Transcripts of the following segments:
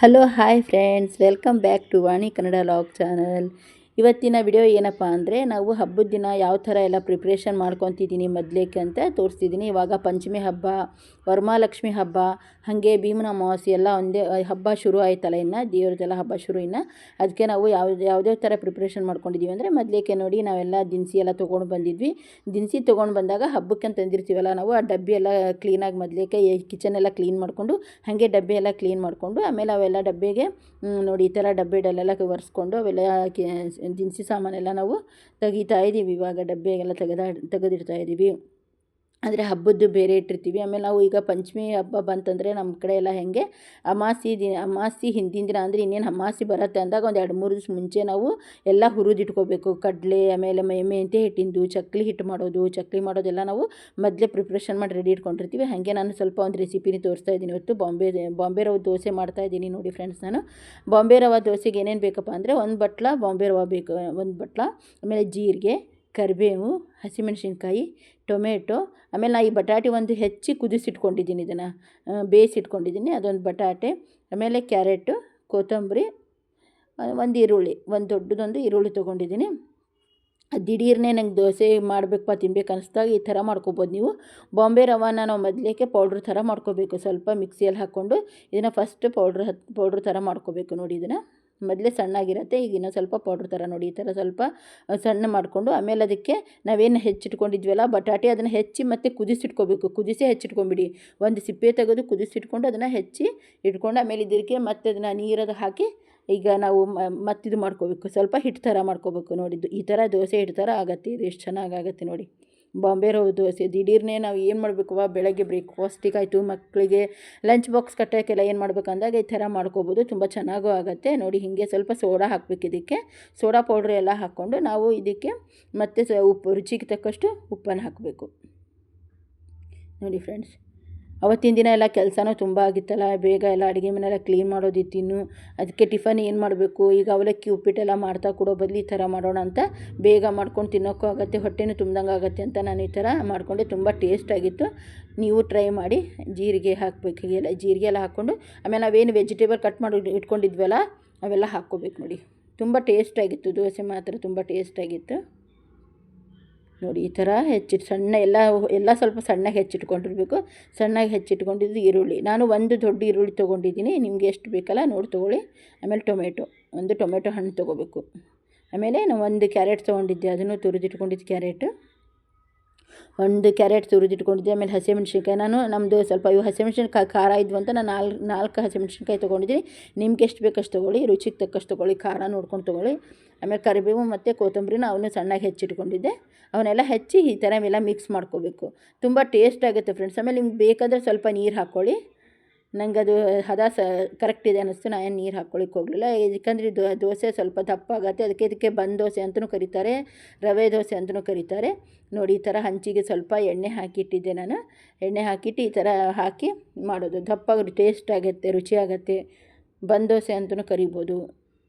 hello hi friends welcome back to Vani Kannada log channel ಇವತ್ತಿನ video ಏನಪ್ಪ ಅಂದರೆ ನಾವು ಹಬ್ಬದ ದಿನ ಯಾವ ಥರ ಎಲ್ಲ ಪ್ರಿಪ್ರೇಷನ್ ಮಾಡ್ಕೊತಿದ್ದೀನಿ ಮೊದಲೇಕೆ ಅಂತ ತೋರಿಸ್ತಿದ್ದೀನಿ ಇವಾಗ ಪಂಚಮಿ ಹಬ್ಬ, ವರಮಹಾಲಕ್ಷ್ಮಿ ಹಬ್ಬ, ಹಾಗೆ ಭೀಮನ ಅಮಾವಾಸ್ಯೆ ಎಲ್ಲ ಒಂದೇ ಹಬ್ಬ ಶುರು ಆಯ್ತಲ್ಲ ಇನ್ನು, ದೇವ್ರದ್ದೆಲ್ಲ ಹಬ್ಬ ಶುರು ಇನ್ನು. ಅದಕ್ಕೆ ನಾವು ಯಾವ್ದು, ಯಾವುದೇ ಥರ ಪ್ರಿಪ್ರೇಷನ್ ಮಾಡ್ಕೊಂಡಿದ್ದೀವಿ ಅಂದರೆ ಮೊದಲೇಕೆ ನೋಡಿ ನಾವೆಲ್ಲ ದಿನಸಿ ಎಲ್ಲ ತೊಗೊಂಡು ಬಂದಿದ್ವಿ. ದಿನಸಿ ತೊಗೊಂಡು ಬಂದಾಗ ಹಬ್ಬಕ್ಕೆ ಅಂತ ತಂದಿರ್ತೀವಲ್ಲ ನಾವು, ಆ ಡಬ್ಬಿ ಎಲ್ಲ ಕ್ಲೀನಾಗಿ ಮೊದಲೇಕೆ ಕಿಚನ್ ಎಲ್ಲ ಕ್ಲೀನ್ ಮಾಡಿಕೊಂಡು, ಹಾಗೆ ಡಬ್ಬಿ ಎಲ್ಲ ಕ್ಲೀನ್ ಮಾಡಿಕೊಂಡು, ಆಮೇಲೆ ಅವೆಲ್ಲ ಡಬ್ಬಿಗೆ ನೋಡಿ ಈ ಥರ ಡಬ್ಬಿಡಲ್ಲೆಲ್ಲ ಒರೆಸ್ಕೊಂಡು ಅವೆಲ್ಲ ದಿನಸಿ ಸಾಮಾನೆಲ್ಲ ನಾವು ತೆಗಿತಾ ಇದ್ದೀವಿ ಇವಾಗ ಡಬ್ಬಿಗೆಲ್ಲ ತೆಗೆದ ತೆಗೆದಿಡ್ತಾ ಇದ್ದೀವಿ ಅಂದರೆ ಹಬ್ಬದ್ದು ಬೇರೆ ಇಟ್ಟಿರ್ತೀವಿ. ಆಮೇಲೆ ನಾವು ಈಗ ಪಂಚಮಿ ಹಬ್ಬ ಬಂತಂದರೆ ನಮ್ಮ ಕಡೆ ಎಲ್ಲ ಹೆಂಗೆ, ಅಮಾಸಿ ದಿನ, ಅಮಾಸಿ ಹಿಂದಿನ ದಿನ ಅಂದರೆ ಇನ್ನೇನು ಅಮಾಸಿ ಬರುತ್ತೆ ಅಂದಾಗ ಒಂದು ಎರಡು ಮೂರು ದಿವಸ ಮುಂಚೆ ನಾವು ಎಲ್ಲ ಹುರಿದಿಟ್ಕೋಬೇಕು ಕಡಲೆ, ಆಮೇಲೆ ಮೈ, ಮೆಂತ್ಯ ಹಿಟ್ಟಿಂದು, ಚಕ್ಲಿ ಹಿಟ್ಟು ಮಾಡೋದು, ಚಕ್ಲಿ ಮಾಡೋದೆಲ್ಲ ನಾವು ಮೊದಲೇ ಪ್ರಿಪ್ರೇಷನ್ ಮಾಡಿ ರೆಡಿ ಇಟ್ಕೊಂಡಿರ್ತೀವಿ. ಹಾಗೆ ನಾನು ಸ್ವಲ್ಪ ಒಂದು ರೆಸಿಪಿನ ತೋರಿಸ್ತಾ ಇದ್ದೀನಿ. ಇವತ್ತು ಬಾಂಬೆ ಬಾಂಬೆ ರವೆ ದೋಸೆ ಮಾಡ್ತಾ ಇದ್ದೀನಿ ನೋಡಿ ಫ್ರೆಂಡ್ಸ್ ನಾನು. ಬಾಂಬೆ ರವ ದೋಸೆಗೆ ಏನೇನು ಬೇಕಪ್ಪ ಅಂದರೆ ಒಂದು ಬಟ್ಲ ಬಾಂಬೆ ರವೆ ಬೇಕು, ಒಂದು ಬಟ್ಲ, ಆಮೇಲೆ ಜೀರಿಗೆ, ಕರಿಬೇವು, ಹಸಿಮೆಣಸಿನ್ಕಾಯಿ ಟೊಮೆಟೊ, ಆಮೇಲೆ ನಾ ಈ ಬಟಾಟೆ ಒಂದು ಹೆಚ್ಚಿ ಕುದಿಸಿಟ್ಕೊಂಡಿದ್ದೀನಿ ಇದನ್ನು. ಬೇಯಿಸಿಟ್ಕೊಂಡಿದ್ದೀನಿ, ಅದೊಂದು ಬಟಾಟೆ, ಆಮೇಲೆ ಕ್ಯಾರೆಟು, ಕೊತ್ತಂಬರಿ ಒಂದು ಈರುಳ್ಳಿ, ಒಂದು ದೊಡ್ಡದೊಂದು ಈರುಳ್ಳಿ ತೊಗೊಂಡಿದ್ದೀನಿ. ದಿಢೀರ್ನೇ ನಂಗೆ ದೋಸೆ ಮಾಡಬೇಕಪ್ಪ, ತಿನ್ಬೇಕು ಅನಿಸ್ದಾಗ ಈ ಥರ ಮಾಡ್ಕೊಬೋದು ನೀವು. ಬಾಂಬೆ ರವಾನ ನಾವು ಮೊದಲೇಕೆ ಪೌಡ್ರ್ ಥರ ಮಾಡ್ಕೋಬೇಕು, ಸ್ವಲ್ಪ ಮಿಕ್ಸಿಯಲ್ಲಿ ಹಾಕ್ಕೊಂಡು ಇದನ್ನು ಫಸ್ಟ್ ಪೌಡ್ರ್ ಹತ್, ಪೌಡ್ರ್ ಥರ ಮಾಡ್ಕೋಬೇಕು ನೋಡಿ ಇದನ್ನು. ಮೊದಲೇ ಸಣ್ಣಾಗಿರುತ್ತೆ, ಈಗ ಇನ್ನೂ ಸ್ವಲ್ಪ ಪೌಡ್ರ್ ಥರ ನೋಡಿ, ಈ ಥರ ಸ್ವಲ್ಪ ಸಣ್ಣ ಮಾಡಿಕೊಂಡು, ಆಮೇಲೆ ಅದಕ್ಕೆ ನಾವೇನು ಹೆಚ್ಚಿಟ್ಕೊಂಡಿದ್ವಲ್ಲ, ಬಟಾಟೆ ಅದನ್ನು ಹೆಚ್ಚಿ ಮತ್ತೆ ಕುದಿಸಿಟ್ಕೋಬೇಕು. ಕುದಿಸಿ ಹೆಚ್ಚಿಟ್ಕೊಂಬಿಡಿ. ಒಂದು ಸಿಪ್ಪೆ ತೆಗೆದು ಕುದಿಸಿಟ್ಕೊಂಡು ಅದನ್ನು ಹೆಚ್ಚಿ ಇಟ್ಕೊಂಡು, ಆಮೇಲೆ ಇದಕ್ಕೆ ಮತ್ತೆ ಅದನ್ನು ನೀರದು ಹಾಕಿ ಈಗ ನಾವು ಮತ್ತಿದು ಮಾಡ್ಕೋಬೇಕು. ಸ್ವಲ್ಪ ಹಿಟ್ಟು ಥರ ಮಾಡ್ಕೋಬೇಕು ನೋಡಿದ್ದು. ಈ ಥರ ದೋಸೆ ಹಿಟ್ಟು ಥರ ಆಗತ್ತೆ, ಇದು ಎಷ್ಟು ಚೆನ್ನಾಗಿ ಆಗುತ್ತೆ ನೋಡಿ. ಬಾಂಬೆ ರವೆ ದೋಸೆ ದಿಢೀರ್ನೇ ನಾವು ಏನು ಮಾಡಬೇಕು? ಬೆಳಗ್ಗೆ ಬ್ರೇಕ್ಫಾಸ್ಟಿಗೆ ಆಯಿತು ಮಕ್ಕಳಿಗೆ ಲಂಚ್ ಬಾಕ್ಸ್ ಕಟ್ಟೋಕ್ಕೆಲ್ಲ ಏನು ಮಾಡ್ಬೇಕಂದಾಗ ಈ ಥರ ಮಾಡ್ಕೋಬೋದು. ತುಂಬ ಚೆನ್ನಾಗೂ ಆಗುತ್ತೆ. ನೋಡಿ, ಹೀಗೆ ಸ್ವಲ್ಪ ಸೋಡಾ ಹಾಕ್ಬೇಕು ಇದಕ್ಕೆ. ಸೋಡಾ ಪೌಡ್ರ್ ಎಲ್ಲ ಹಾಕ್ಕೊಂಡು ನಾವು ಇದಕ್ಕೆ ಮತ್ತೆ ಉಪ್ಪು ರುಚಿಗೆ ತಕ್ಕಷ್ಟು ಉಪ್ಪನ್ನು ಹಾಕಬೇಕು. ನೋಡಿ ಫ್ರೆಂಡ್ಸ್ ಅವತ್ತಿನ ದಿನ ಎಲ್ಲ ಕೆಲಸನೂ ತುಂಬ ಆಗಿತ್ತಲ್ಲ, ಬೇಗ ಎಲ್ಲ ಅಡುಗೆ ಮನೆಲ್ಲ ಕ್ಲೀನ್ ಮಾಡೋದಿತ್ತು ಇನ್ನು. ಅದಕ್ಕೆ ಟಿಫನ್ ಏನು ಮಾಡಬೇಕು? ಈಗ ಅವಲಕ್ಕಿ ಉಪ್ಪಿಟ್ಟೆಲ್ಲ ಮಾಡ್ತಾ ಕೊಡೋ ಬದಲು ಈ ಥರ ಮಾಡೋಣ ಅಂತ ಬೇಗ ಮಾಡ್ಕೊಂಡು ತಿನ್ನೋಕ್ಕೂ ಆಗುತ್ತೆ, ಹೊಟ್ಟೆನೂ ತುಂಬ್ದಂಗೆ ಆಗುತ್ತೆ ಅಂತ ನಾನು ಈ ಥರ ಮಾಡಿಕೊಂಡೆ. ತುಂಬ ಟೇಸ್ಟ್ ಆಗಿತ್ತು. ನೀವು ಟ್ರೈ ಮಾಡಿ, ಜೀರಿಗೆ ಹಾಕಬೇಕು ಎಲ್ಲ ಜೀರಿಗೆ ಎಲ್ಲ ಹಾಕ್ಕೊಂಡು, ಆಮೇಲೆ ನಾವೇನು ವೆಜಿಟೇಬಲ್ ಕಟ್ ಮಾಡಿ, ಇಟ್ಕೊಂಡಿದ್ವಲ್ಲ, ಅವೆಲ್ಲ ಹಾಕ್ಕೋಬೇಕು ನೋಡಿ. ತುಂಬ ಟೇಸ್ಟಾಗಿತ್ತು ದೋಸೆ ಮಾತ್ರ ತುಂಬ ಟೇಸ್ಟಾಗಿತ್ತು ನೋಡಿ, ಈ ಥರ ಹೆಚ್ಚಿಟ್ಟು ಸಣ್ಣ ಎಲ್ಲ ಎಲ್ಲ ಸ್ವಲ್ಪ ಸಣ್ಣಗೆ ಹೆಚ್ಚಿಟ್ಕೊಂಡಿರ್ಬೇಕು. ಸಣ್ಣಗೆ ಹೆಚ್ಚಿಟ್ಕೊಂಡಿದ್ದು ಈರುಳ್ಳಿ. ನಾನು ಒಂದು ದೊಡ್ಡ ಈರುಳ್ಳಿ ತೊಗೊಂಡಿದ್ದೀನಿ. ನಿಮಗೆ ಎಷ್ಟು ಬೇಕಲ್ಲ ನೋಡಿ ತೊಗೊಳ್ಳಿ. ಆಮೇಲೆ ಟೊಮೆಟೊ, ಒಂದು ಟೊಮೆಟೊ ಹಣ್ಣು ತೊಗೋಬೇಕು. ಆಮೇಲೆ ನಾವು ಒಂದು ಕ್ಯಾರೆಟ್ ತೊಗೊಂಡಿದ್ದೆ. ಅದನ್ನು ತುರಿದಿಟ್ಕೊಂಡಿದ್ದು ಕ್ಯಾರೆಟು. ಒಂದು ಕ್ಯಾರೆಟ್ ತುರಿದಿಟ್ಕೊಂಡಿದ್ದೆ. ಆಮೇಲೆ ಹಸಿಮೆಣ್ಸಿನ್ಕಾಯಿ. ನಾನು ನಮ್ಮದು ಸ್ವಲ್ಪ ಇವು ಹಸಿಮೆಣ್ಸಿನ್ಕಾಯಿ ಖಾರ ಇದ್ವು ಅಂತ ನಾನು ನಾಲ್ಕು ನಾಲ್ಕು ಹಸಿಮೆಣ್ಸಿನ್ಕಾಯಿ ತೊಗೊಂಡಿದ್ದೀನಿ. ನಿಮ್ಗೆ ಎಷ್ಟು ಬೇಕಷ್ಟು ತೊಗೊಳ್ಳಿ. ರುಚಿಗೆ ತಕ್ಕಷ್ಟು ತೊಗೊಳ್ಳಿ. ಖಾರ ನೋಡ್ಕೊಂಡು ತೊಗೊಳ್ಳಿ. ಆಮೇಲೆ ಕರಿಬೇವು ಮತ್ತು ಕೊತ್ತಂಬರಿನ ಅವನು ಸಣ್ಣಗೆ ಹೆಚ್ಚಿಟ್ಕೊಂಡಿದ್ದೆ. ಅವನ್ನೆಲ್ಲ ಹೆಚ್ಚಿ ಈ ಥರ ಎಲ್ಲ ಮಿಕ್ಸ್ ಮಾಡ್ಕೋಬೇಕು. ತುಂಬ ಟೇಸ್ಟ್ ಆಗುತ್ತೆ ಫ್ರೆಂಡ್ಸ್ ಆಮೇಲೆ ನಿಮ್ಗೆ ಬೇಕಾದರೆ ಸ್ವಲ್ಪ ನೀರು ಹಾಕ್ಕೊಳ್ಳಿ. ನನಗೆ ಅದು ಹದ ಸ ಕರೆಕ್ಟ್ ಇದೆ ಅನ್ನಿಸ್ತು. ನಾನು ಏನು ನೀರು ಹಾಕ್ಕೊಳ್ಳಿಕ್ಕೆ ಹೋಗಲಿಲ್ಲ. ಯಾಕಂದರೆ ದೋಸೆ ಸ್ವಲ್ಪ ದಪ್ಪ ಆಗುತ್ತೆ ಅದಕ್ಕೆ ಇದಕ್ಕೆ ಬಂದ್ ದೋಸೆ ಅಂತಲೂ ಕರೀತಾರೆ. ರವೆ ದೋಸೆ ಅಂತಲೂ ಕರೀತಾರೆ. ನೋಡಿ, ಈ ಥರ ಹಂಚಿಗೆ ಸ್ವಲ್ಪ ಎಣ್ಣೆ ಹಾಕಿಟ್ಟಿದ್ದೆ ನಾನು. ಎಣ್ಣೆ ಹಾಕಿಟ್ಟು ಈ ಥರ ಹಾಕಿ ಮಾಡೋದು. ದಪ್ಪ ಟೇಸ್ಟ್ ಆಗುತ್ತೆ ರುಚಿ ಆಗುತ್ತೆ ಬಂದ್ ದೋಸೆ ಅಂತಲೂ ಕರಿಬೋದು.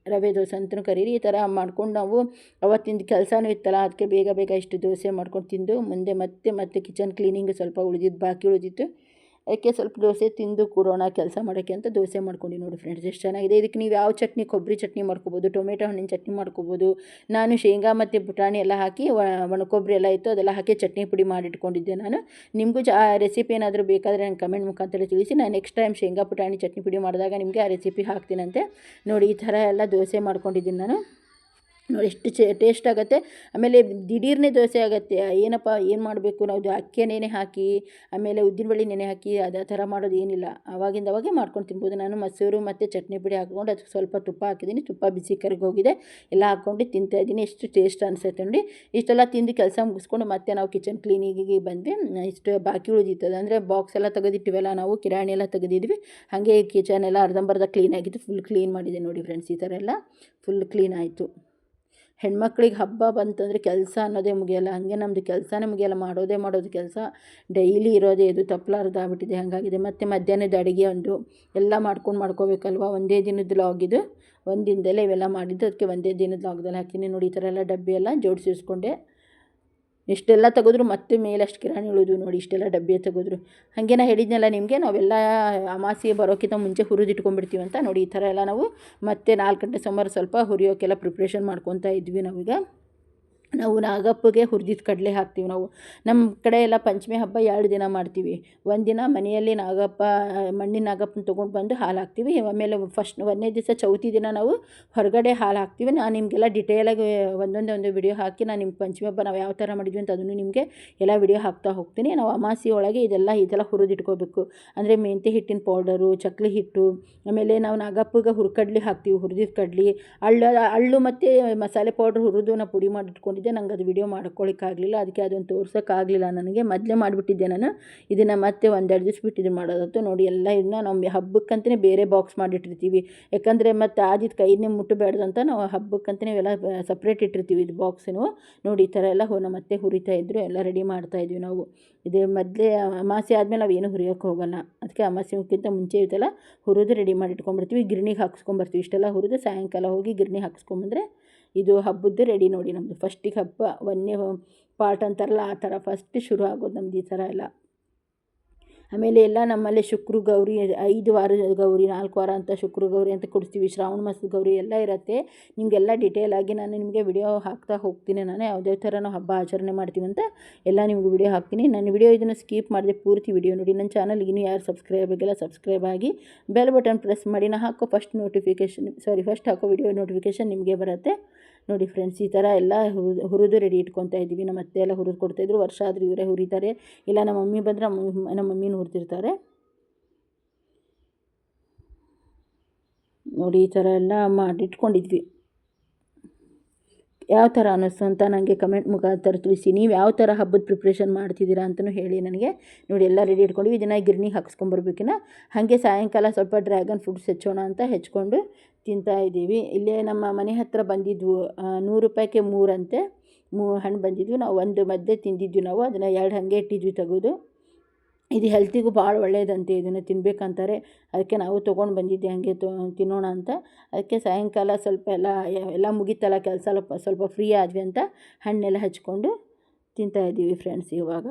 ರವೆ ದೋಸೆ ಅಂತಲೂ ಕರೀರಿ. ಈ ಥರ ಮಾಡ್ಕೊಂಡು ನಾವು ಅವತ್ತಿನ ಕೆಲಸನೂ ಇತ್ತಲ್ಲ, ಅದಕ್ಕೆ ಬೇಗ ಬೇಗ ಇಷ್ಟು ದೋಸೆ ಮಾಡ್ಕೊಂಡು ತಿಂದು, ಮುಂದೆ ಮತ್ತೆ ಮತ್ತೆ ಕಿಚನ್ ಕ್ಲೀನಿಂಗ್ ಸ್ವಲ್ಪ ಉಳಿದಿದ್ದು, ಬಾಕಿ ಉಳಿದಿತ್ತು ಅದಕ್ಕೆ ಸ್ವಲ್ಪ ದೋಸೆ ತಿಂದು ಕೊಡೋಣ ಕೆಲಸ ಮಾಡೋಕ್ಕೆ ಅಂತ ದೋಸೆ ಮಾಡ್ಕೊಂಡು ನೋಡಿ ಫ್ರೆಂಡ್ಸ್ ಎಷ್ಟು ಚೆನ್ನಾಗಿದೆ. ಇದಕ್ಕೆ ನೀವು ಯಾವ ಚಟ್ನಿ, ಕೊಬ್ಬರಿ ಚಟ್ನಿ ಮಾಡ್ಕೋಬೋದು, ಟೊಮೆಟೊ ಹಣ್ಣಿನ ಚಟ್ನಿ ಮಾಡ್ಕೋಬೋದು, ನಾನು ಶೇಂಗಾ ಮತ್ತು ಪುಟಾಣಿ ಎಲ್ಲ ಹಾಕಿ, ಒಣ ಕೊಬ್ಬರಿ ಎಲ್ಲ ಇತ್ತು, ಅದೆಲ್ಲ ಹಾಕಿ ಚಟ್ನಿ ಪುಡಿ ಮಾಡಿಟ್ಕೊಂಡಿದ್ದೆ ನಾನು. ನಿಮಗೂ ಆ ರೆಸಿಪಿ ಏನಾದರೂ ಬೇಕಾದರೆ ನಾನು ಕಮೆಂಟ್ ಮುಖಾಂತರ ತಿಳಿಸಿ. ನಾನು ನೆಕ್ಸ್ಟ್ ಟೈಮ್ ಶೇಂಗಾ ಪುಟಾಣಿ ಚಟ್ನಿ ಪುಡಿ ಮಾಡಿದಾಗ ನಿಮಗೆ ಆ ರೆಸಿಪಿ ಹಾಕ್ತೀನಂತೆ. ನೋಡಿ, ಈ ಥರ ಎಲ್ಲ ದೋಸೆ ಮಾಡ್ಕೊಂಡಿದ್ದೀನಿ ನಾನು. ನೋಡಿ ಎಷ್ಟು ಚೆ ಟೇಸ್ಟ್ ಆಗುತ್ತೆ. ಆಮೇಲೆ ದಿಢೀರ್ನೇ ದೋಸೆ ಆಗುತ್ತೆ. ಏನಪ್ಪ, ಏನು ಮಾಡಬೇಕು ನಾವು? ಅಕ್ಕಿ ನೆನೆ ಹಾಕಿ, ಆಮೇಲೆ ಉದ್ದಿನಬೇಳೆ ನೆನೆ ಹಾಕಿ, ಅದೇ ಥರ ಮಾಡೋದು ಏನಿಲ್ಲ. ಆವಾಗಿಂದ ಅವಾಗೆ ಮಾಡ್ಕೊಂಡು ತಿನ್ಬೋದು. ನಾನು ಮೊಸರು ಮತ್ತು ಚಟ್ನಿ ಪುಡಿ ಹಾಕ್ಕೊಂಡು ಅದಕ್ಕೆ ಸ್ವಲ್ಪ ತುಪ್ಪ ಹಾಕಿದ್ದೀನಿ. ತುಪ್ಪ ಬಿಸಿ ಕರಿಗೋಗಿದೆ ಎಲ್ಲ ಹಾಕ್ಕೊಂಡು ತಿಂತಾ ಇದ್ದೀನಿ. ಎಷ್ಟು ಟೇಸ್ಟ್ ಅನಿಸುತ್ತೆ ನೋಡಿ. ಇಷ್ಟೆಲ್ಲ ತಿಂದು ಕೆಲಸ ಮುಗಿಸ್ಕೊಂಡು ಮತ್ತೆ ನಾವು ಕಿಚನ್ ಕ್ಲೀನಿಗೆ ಬಂದ್ವಿ ಇಷ್ಟು ಬಾಕಿ ಉಳಿದಿತ್ತದ ಅಂದರೆ ಬಾಕ್ಸ್ ಎಲ್ಲ ತೆಗೆದಿಟ್ಟಿವಲ್ಲ ನಾವು, ಕಿರಾಣಿ ಎಲ್ಲ ತೆಗೆದಿದ್ವಿ. ಹಾಗೆ ಕಿಚನ್ ಎಲ್ಲ ಅರ್ಧಂಬರ್ಧ ಕ್ಲೀನ್ ಫುಲ್ ಕ್ಲೀನ್ ಮಾಡಿದೆ ನೋಡಿ ಫ್ರೆಂಡ್ಸ್ ಈ ಥರ ಎಲ್ಲ. ಫುಲ್ ಕ್ಲೀನ್ ಆಯಿತು. ಹೆಣ್ಮಕ್ಳಿಗೆ ಹಬ್ಬ ಬಂತಂದರೆ ಕೆಲಸ ಅನ್ನೋದೇ ಮುಗಿಯಲ್ಲ, ಹಾಗೆ ನಮ್ಮದು ಕೆಲಸನೇ ಮುಗಿಯಲ್ಲ, ಮಾಡೋದೇ ಮಾಡೋದು ಕೆಲಸ. ಡೈಲಿ ಇರೋದೇ ಇದು ತಪ್ಪಲಾರ್ದಾಗ್ಬಿಟ್ಟಿದೆ ಹಾಗಾಗಿದೆ. ಮತ್ತು ಮಧ್ಯಾಹ್ನದ ಅಡುಗೆ ಒಂದು, ಎಲ್ಲ ಮಾಡ್ಕೊಂಡು ಮಾಡ್ಕೋಬೇಕಲ್ವ? ಒಂದೇ ದಿನದ ಲಾಗ್ ಇದು. ಒಂದು ದಿನದಲ್ಲೇ ಇವೆಲ್ಲ ಮಾಡಿದ್ದು, ಅದಕ್ಕೆ ಒಂದೇ ದಿನದ ಲಾಗ್ದಲ್ಲಿ ಹಾಕಿನಿ ನೋಡಿ, ಈ ಥರ ಎಲ್ಲ ಡಬ್ಬಿ ಎಲ್ಲ ಜೋಡಿಸಿಸ್ಕೊಂಡೆ. ಇಷ್ಟೆಲ್ಲ ತೆಗೆದ್ರು ಮತ್ತೆ ಮೇಲಷ್ಟು ಕಿರಾಣಿ ಉಳಿದು ನೋಡಿ, ಇಷ್ಟೆಲ್ಲ ಡಬ್ಬಿ ತೆಗೆದ್ರು. ಹಾಗೆ ನಾ ಹೇಳಿದ್ನಲ್ಲ ನಿಮಗೆ, ನಾವೆಲ್ಲ ಅಮಾಸೆ ಬರೋಕ್ಕಿಂತ ಮುಂಚೆ ಹುರಿದಿಟ್ಕೊಂಡ್ಬಿಡ್ತೀವಿ ಅಂತ. ನೋಡಿ, ಈ ಥರ ಎಲ್ಲ ನಾವು ಮತ್ತೆ ನಾಲ್ಕು ಗಂಟೆ ಸುಮಾರು ಸ್ವಲ್ಪ ಹುರಿಯೋಕ್ಕೆಲ್ಲ ಪ್ರಿಪ್ರೇಷನ್ ಮಾಡ್ಕೊತಾ ಇದ್ವಿ ನಾವೀಗ. ನಾವು ನಾಗಪ್ಪಗೆ ಹುರಿದಿದ್ದ ಕಡಲೆ ಹಾಕ್ತೀವಿ ನಾವು. ನಮ್ಮ ಕಡೆ ಎಲ್ಲ ಪಂಚಮಿ ಹಬ್ಬ ಎರಡು ದಿನ ಮಾಡ್ತೀವಿ. ಒಂದಿನ ಮನೆಯಲ್ಲಿ ನಾಗಪ್ಪ, ಮಣ್ಣಿನ ನಾಗಪ್ಪನ ತೊಗೊಂಡು ಬಂದು ಹಾಲು ಹಾಕ್ತೀವಿ. ಆಮೇಲೆ ಫಸ್ಟ್ ಒಂದನೇ ದಿವಸ ಚೌತಿ ದಿನ ನಾವು ಹೊರಗಡೆ ಹಾಲು ಹಾಕ್ತೀವಿ. ನಾನು ನಿಮಗೆಲ್ಲ ಡಿಟೇಲಾಗಿ ಒಂದೊಂದೇ ಒಂದು ವಿಡಿಯೋ ಹಾಕಿ ನಾನು ನಿಮ್ಗೆ ಪಂಚಮಿ ಹಬ್ಬ ನಾವು ಯಾವ ಥರ ಮಾಡಿದ್ವಿ ಅಂತ ಅದನ್ನು ನಿಮಗೆ ಎಲ್ಲ ವಿಡಿಯೋ ಹಾಕ್ತಾ ಹೋಗ್ತೀನಿ. ನಾವು ಅಮಾಸಿ ಒಳಗೆ ಇದೆಲ್ಲ ಇದೆಲ್ಲ ಹುರಿದಿಟ್ಕೋಬೇಕು ಅಂದರೆ ಮೆಂತೆ ಹಿಟ್ಟಿನ ಪೌಡರು ಚಕ್ಲಿ ಹಿಟ್ಟು, ಆಮೇಲೆ ನಾವು ನಾಗಪ್ಪಗೆ ಹುರ್ಕಡ್ಲಿ ಹಾಕ್ತೀವಿ ಹುರಿದಿದ್ದ ಕಡ್ಲಿ. ಅಳ್ಳು ಅಳ್ಳು ಮತ್ತು ಮಸಾಲೆ ಪೌಡ್ರ್ ಹುರಿದು ನಾವು ಪುಡಿ ಮಾಡಿಟ್ಕೊಂಡಿದ್ದೆ ನಂಗೆ ಅದು ವಿಡಿಯೋ ಮಾಡ್ಕೊಳ್ಳಿಕ್ಕಾಗಲಿಲ್ಲ ಅದಕ್ಕೆ ಅದನ್ನು ತೋರ್ಸೋಕ್ಕಾಗಲಿಲ್ಲ ನನಗೆ. ಮೊದಲೇ ಮಾಡಿಬಿಟ್ಟಿದ್ದೆ ನಾನು. ಇದನ್ನು ಮತ್ತೆ ಒಂದೆರಡು ದಿವ್ಸ ಬಿಟ್ಟು ಇದು ನೋಡಿ, ಎಲ್ಲ ಇದನ್ನ ನಾವು ಹಬ್ಬಕ್ಕಂತಲೇ ಬೇರೆ ಬಾಕ್ಸ್ ಮಾಡಿಟ್ಟಿರ್ತೀವಿ. ಯಾಕಂದರೆ ಮತ್ತು ಆದಿದ್ದು ಕೈನೇ ಮುಟ್ಟಬೇಡ್ದು ಅಂತ ನಾವು ಹಬ್ಬಕ್ಕಂತಲೇ ಇವೆಲ್ಲ ಸಪ್ರೇಟ್ ಇಟ್ಟಿರ್ತೀವಿ ಇದು ಬಾಕ್ಸನ್ನು ನೋಡಿ, ಈ ಥರ ಎಲ್ಲ ಹೋ ಮತ್ತೆ ಹುರಿತಾ ಇದ್ದರು ಎಲ್ಲ ರೆಡಿ ಮಾಡ್ತಾ ಇದ್ವಿ ನಾವು. ಇದು ಮೊದಲೇ ಅಮಾಸೆ ಆದಮೇಲೆ ನಾವು ಏನು ಹುರಿಯೋಕ್ಕೆ ಹೋಗಲ್ಲ. ಅದಕ್ಕೆ ಅಮಾಸೆಗಿಂತ ಮುಂಚೆ ಇದೆಲ್ಲ ಹುರಿದು ರೆಡಿ ಮಾಡಿ ಇಟ್ಕೊಂಡ್ಬಿಡ್ತೀವಿ ಗಿರಣಿಗೆ ಹಾಕ್ಸ್ಕೊಂಬರ್ತೀವಿ ಇಷ್ಟೆಲ್ಲ ಹುರಿದು ಸಾಯಂಕಾಲ ಹೋಗಿ ಗಿರಣಿ ಹಾಕ್ಸ್ಕೊಂಬಂದ್ರೆ ಇದು ಹಬ್ಬದ್ದು ರೆಡಿ ನೋಡಿ ನಮ್ಮದು ಫಸ್ಟಿಗೆ ಹಬ್ಬ, ಒಂದನೇ ಪಾರ್ಟ್ ಅಂತಾರಲ್ಲ, ಆ ಥರ ಫಸ್ಟ್ ಶುರು ಆಗೋದು ನಮ್ದು ಈ ಥರ ಎಲ್ಲ. ಆಮೇಲೆ ಎಲ್ಲ ನಮ್ಮಲ್ಲಿ ಶುಕ್ರ ಗೌರಿ ಐದು ವಾರ ಗೌರಿ, ನಾಲ್ಕು ವಾರ ಅಂತ ಶುಕ್ರ ಗೌರಿ ಅಂತ ಕೊಡಿಸ್ತೀವಿ. ಶ್ರಾವಣ ಮಾಸದ ಗೌರಿ ಎಲ್ಲ ಇರುತ್ತೆ. ನಿಮಗೆಲ್ಲ ಡಿಟೇಲ್ ಆಗಿ ನಾನು ನಿಮಗೆ ವಿಡಿಯೋ ಹಾಕ್ತಾ ಹೋಗ್ತೀನಿ. ನಾನು ಯಾವುದೇ ಥರ ನಾವು ಹಬ್ಬ ಆಚರಣೆ ಮಾಡ್ತೀವಿ ಅಂತ ಎಲ್ಲ ನಿಮ್ಗೆ ವಿಡಿಯೋ ಹಾಕ್ತೀನಿ. ನಾನು ವಿಡಿಯೋ ಇದನ್ನು ಸ್ಕಿಪ್ ಮಾಡಿದೆ ಪೂರ್ತಿ ವಿಡಿಯೋ ನೋಡಿ. ನನ್ನ ಚಾನಲ್ಗೆ ಇನ್ನೂ ಯಾರು ಸಬ್ಸ್ಕ್ರೈಬ್ ಆಗಿಲ್ಲ ಸಬ್ಸ್ಕ್ರೈಬ್ ಆಗಿ ಬೆಲ್ ಬಟನ್ ಪ್ರೆಸ್ ಮಾಡಿ. ನಾನು ಹಾಕೋ ಫಸ್ಟ್ ನೋಟಿಫಿಕೇಷನ್ ಸಾರಿ ಫಸ್ಟ್ ಹಾಕೋ ವಿಡಿಯೋ ನೋಟಿಫಿಕೇಷನ್ ನಿಮಗೆ ಬರುತ್ತೆ. ನೋಡಿ ಫ್ರೆಂಡ್ಸ್ ಈ ಥರ ಎಲ್ಲ ಹುರಿದು ರೆಡಿ ಇಟ್ಕೊತಾ ಇದ್ದೀವಿ. ನಮ್ಮ ಅತ್ತೆ ಎಲ್ಲ ಹುರಿದು ಕೊಡ್ತಾಯಿದ್ರು ವರ್ಷ ಆದರೂ ಇವರೇ ಹುರಿತಾರೆ. ಇಲ್ಲ, ನಮ್ಮ ಮಮ್ಮಿ ಬಂದರೆ ನಮ್ಮ ಮಮ್ಮಿನೂ ಹುರಿದಿರ್ತಾರೆ ನೋಡಿ, ಈ ಥರ ಎಲ್ಲ ಮಾಡಿಟ್ಕೊಂಡಿದ್ವಿ. ಯಾವ ಥರ ಅನ್ನಿಸ್ತು ಅಂತ ನನಗೆ ಕಮೆಂಟ್ ಮುಖಾಂತರ ತಿಳಿಸಿ. ನೀವು ಯಾವ ಥರ ಹಬ್ಬದ ಪ್ರಿಪ್ರೇಷನ್ ಮಾಡ್ತಿದ್ದೀರಾ ಅಂತಲೂ ಹೇಳಿ ನನಗೆ. ನೋಡಿ, ಎಲ್ಲ ರೆಡಿ ಇಟ್ಕೊಂಡ್ವಿ. ಇದನ್ನು ಗಿರಣಿ ಹಾಕ್ಸ್ಕೊಂಬರ್ಬೇಕಿನ ಹಾಗೆ ಸಾಯಂಕಾಲ ಸ್ವಲ್ಪ ಡ್ರ್ಯಾಗನ್ ಫ್ರೂಟ್ಸ್ ಹೆಚ್ಚೋಣ ಅಂತ ಹೆಚ್ಕೊಂಡು ತಿಂತಾ ಇದ್ದೀವಿ. ಇಲ್ಲೇ ನಮ್ಮ ಮನೆ ಹತ್ತಿರ ಬಂದಿದ್ವು ನೂರು ರೂಪಾಯಿಗೆ ಮೂರಂತೆ. ಮೂ, ಹಣ್ಣು ಬಂದಿದ್ವು. ನಾವು ಒಂದು ಮಧ್ಯೆ ತಿಂದಿದ್ವಿ ನಾವು. ಅದನ್ನು ಎರಡು ಹಾಗೆ ಇಟ್ಟಿದ್ವಿ ತೆಗೆದು. ಇದು ಹೆಲ್ತಿಗೂ ಭಾಳ ಒಳ್ಳೆಯದಂತೆ ಇದನ್ನು ತಿನ್ನಬೇಕಂತಾರೆ ಅದಕ್ಕೆ ನಾವು ತೊಗೊಂಡು ಬಂದಿದ್ದೆ ಹಾಗೆ ತಿನ್ನೋಣ ಅಂತ. ಅದಕ್ಕೆ ಸಾಯಂಕಾಲ ಸ್ವಲ್ಪ ಎಲ್ಲ ಎಲ್ಲ ಮುಗೀತಲ್ಲ ಕೆಲಸ, ಸ್ವಲ್ಪ ಫ್ರೀ ಆದ್ವಿ ಅಂತ ಹಣ್ಣೆಲ್ಲ ಹಚ್ಕೊಂಡು ತಿಂತಾಯಿದ್ದೀವಿ ಫ್ರೆಂಡ್ಸ್ ಇವಾಗ.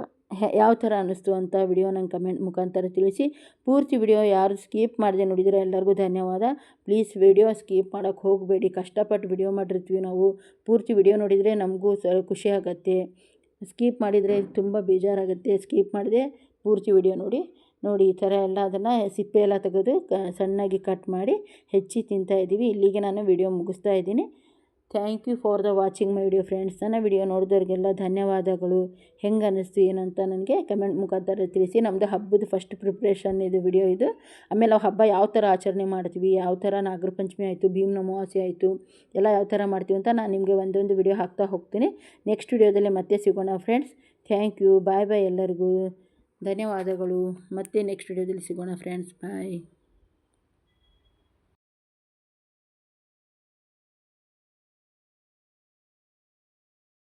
ಯಾವ ಥರ ಅನ್ನಿಸ್ತು ಅಂತ ವಿಡಿಯೋ ನಂಗೆ ಕಮೆಂಟ್ ಮುಖಾಂತರ ತಿಳಿಸಿ. ಪೂರ್ತಿ ವಿಡಿಯೋ ಯಾರು ಸ್ಕಿಪ್ ಮಾಡಿದೆ ನೋಡಿದರೆ ಎಲ್ಲರಿಗೂ ಧನ್ಯವಾದ. ಪ್ಲೀಸ್ ವಿಡಿಯೋ ಸ್ಕಿಪ್ ಮಾಡೋಕ್ಕೆ ಹೋಗಬೇಡಿ. ಕಷ್ಟಪಟ್ಟು ವಿಡಿಯೋ ಮಾಡಿರ್ತೀವಿ ನಾವು. ಪೂರ್ತಿ ವಿಡಿಯೋ ನೋಡಿದರೆ ನಮಗೂ ಸ ಖುಷಿ ಆಗುತ್ತೆ. ಸ್ಕಿಪ್ ಮಾಡಿದರೆ ತುಂಬ ಬೇಜಾರಾಗುತ್ತೆ. ಸ್ಕಿಪ್ ಮಾಡಿದೆ ಪೂರ್ತಿ ವಿಡಿಯೋ ನೋಡಿ. ನೋಡಿ, ಈ ಥರ ಎಲ್ಲ ಅದನ್ನು ಸಿಪ್ಪೆ ಎಲ್ಲ ತೆಗೆದು ಸಣ್ಣಗೆ ಕಟ್ ಮಾಡಿ ಹೆಚ್ಚಿ ತಿಂತಾಯಿದ್ದೀವಿ ಇಲ್ಲಿಗೆ ನಾನು ವಿಡಿಯೋ ಮುಗಿಸ್ತಾ ಇದ್ದೀನಿ. Thank you for the watching my video friends ನನ್ನ ವಿಡಿಯೋ ನೋಡಿದವ್ರಿಗೆಲ್ಲ ಧನ್ಯವಾದಗಳು. ಹೆಂಗೆ ಅನ್ನಿಸ್ತು ಏನಂತ ನನಗೆ ಕಮೆಂಟ್ ಮುಖಾಂತರ ತಿಳಿಸಿ. ನಮ್ಮದು ಹಬ್ಬದ ಫಸ್ಟ್ ಪ್ರಿಪ್ರೇಷನ್ ಇದು ವಿಡಿಯೋ ಇದು. ಆಮೇಲೆ ಹಬ್ಬ ಯಾವ ಥರ ಆಚರಣೆ ಮಾಡ್ತೀವಿ, ಯಾವ ಥರ ನಾಗರ ಪಂಚಮಿ ಆಯಿತು, ಭೀಮ್ ಅಮಾವಾಸ್ಯೆ ಆಯಿತು, ಎಲ್ಲ ಯಾವ ಥರ ಮಾಡ್ತೀವಿ ಅಂತ ನಾನು ನಿಮಗೆ ಒಂದೊಂದು ವಿಡಿಯೋ ಹಾಕ್ತಾ ಹೋಗ್ತೀನಿ. ನೆಕ್ಸ್ಟ್ ವಿಡಿಯೋದಲ್ಲಿ ಮತ್ತೆ ಸಿಗೋಣ friends thank you bye bye ಎಲ್ಲರಿಗೂ. ಧನ್ಯವಾದಗಳು. ಮತ್ತೆ ನೆಕ್ಸ್ಟ್ ವಿಡಿಯೋದಲ್ಲಿ ಸಿಗೋಣ ಫ್ರೆಂಡ್ಸ್ ಬಾಯ್